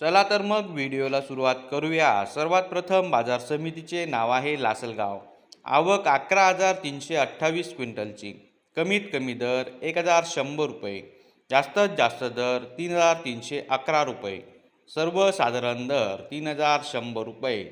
चला तर मग व्हिडिओला सुरुवात करूया. सर्वात प्रथम बाजार समितीचे नाव आहे लासलगाव. आवक अकरा हजार तीनशे अठ्ठावीस क्विंटलची. कमीत कमी दर एक हजार शंभर रुपये. जास्तीत जास्त दर तीन हजार तीनशे अकरा रुपये. सर्वसाधारण दर तीन हजार शंभर रुपये.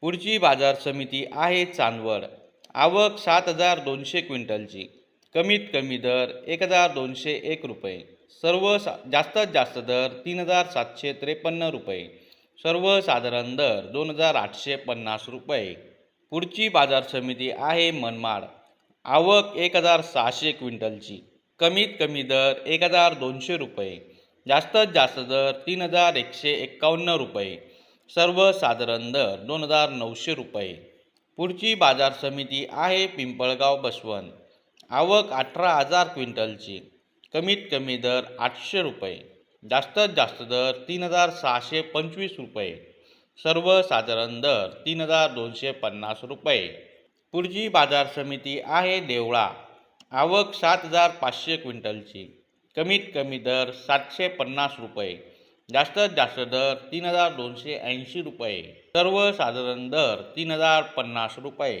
पुढची बाजार समिती आहे चांदवड. आवक सात हजार दोनशे क्विंटलची. कमीत कमी दर एक हजार दोनशे एक रुपये. सर्व सा जास्तीत जास्त दर तीन हजार सातशे त्रेपन्न रुपये. सर्वसाधारण दर दोन हजार आठशे पन्नास रुपये. पुढची बाजार समिती आहे मनमाड. आवक एक हजार सहाशे क्विंटलची. कमीत कमी दर एक हजार दोनशे रुपये. जास्तीत जास्त दर तीन हजार एकशे एक्कावन्न रुपये. सर्वसाधारण दर दोन हजार नऊशे रुपये. पुढची बाजार समिती आहे पिंपळगाव बसवंत. आवक अठरा हजार क्विंटलची. कमीत कमी दर आठशे रुपये जास्तीत जास्त दर तीन हजार सहाशे पंचवीस रुपये सर्वसाधारण दर तीन हजार दोनशे पन्नास रुपये. पुढची बाजार समिती आहे देवळा आवक सात हजार पाचशे क्विंटलची कमीत कमी दर सातशे पन्नास रुपये जास्तीत जास्त दर तीन हजार दोनशे ऐंशी रुपये सर्वसाधारण दर तीन हजार पन्नास रुपये.